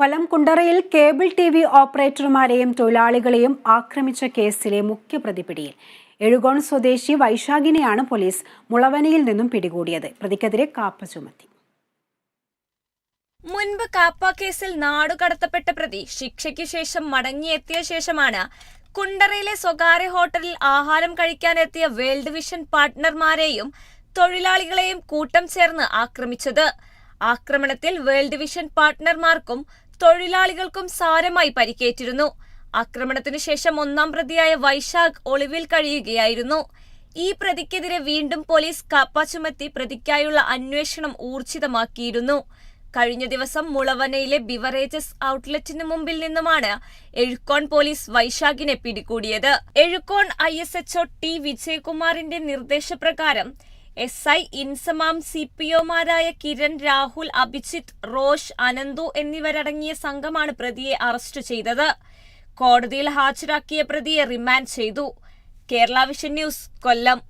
കൊല്ലം കുണ്ടറയിൽ cable T V ഓപ്പറേറ്റർമാരെയും തൊഴിലാളികളെയും ആക്രമിച്ച കേസിലെ മുഖ്യ പ്രതിപിടിയിൽ എഴുകോൺ സ്വദേശി വൈശാഖിനെയാണ് പോലീസ് മുളവനയിൽ നിന്നും പിടികൂടിയത്. പ്രതിക്കെതിരെ കാപ്പ ചുമത്തി. മുൻപ് കാപ്പ കേസിൽ നാടുകടത്തപ്പെട്ട പ്രതി ശിക്ഷയ്ക്ക് ശേഷം മടങ്ങിയെത്തിയ ശേഷമാണ് കുണ്ടറയിലെ സ്വകാര്യ ഹോട്ടലിൽ ആഹാരം കഴിക്കാനെത്തിയ വേൾഡ് വിഷൻ പാർട്ട്ണർമാരെയും തൊഴിലാളികളെയും കൂട്ടം ചേർന്ന് ആക്രമിച്ചത്. ആക്രമണത്തിൽ വേൾഡ് വിഷൻ പാർട്ട്ണർമാർക്കും തൊഴിലാളികൾക്കും സാരമായി പരിക്കേറ്റിരുന്നു. ആക്രമണത്തിനു ശേഷം ഒന്നാം പ്രതിയായ വൈശാഖ് ഒളിവിൽ കഴിയുകയായിരുന്നു. ഈ പ്രതിക്കെതിരെ വീണ്ടും പോലീസ് കാപ്പ ചുമത്തി പ്രതിക്കായുള്ള അന്വേഷണം ഊർജിതമാക്കിയിരുന്നു. കഴിഞ്ഞ ദിവസം മുളവനയിലെ ബിവറേജസ് ഔട്ട്ലെറ്റിന് മുമ്പിൽ നിന്നുമാണ് എഴുക്കോൺ പോലീസ് വൈശാഖിനെ പിടികൂടിയത്. Ezhukone I S H O T വിജയകുമാറിന്റെ നിർദ്ദേശപ്രകാരം S I Inzamam C P ഒമാരായ Kiran Rahul Abhijith Rosh Ananthu എന്നിവരടങ്ങിയ സംഘമാണ് പ്രതിയെ അറസ്റ്റ് ചെയ്തത്. കോടതിയിൽ ഹാജരാക്കിയ പ്രതിയെ റിമാൻഡ് ചെയ്തു. Kerala vision news Kollam.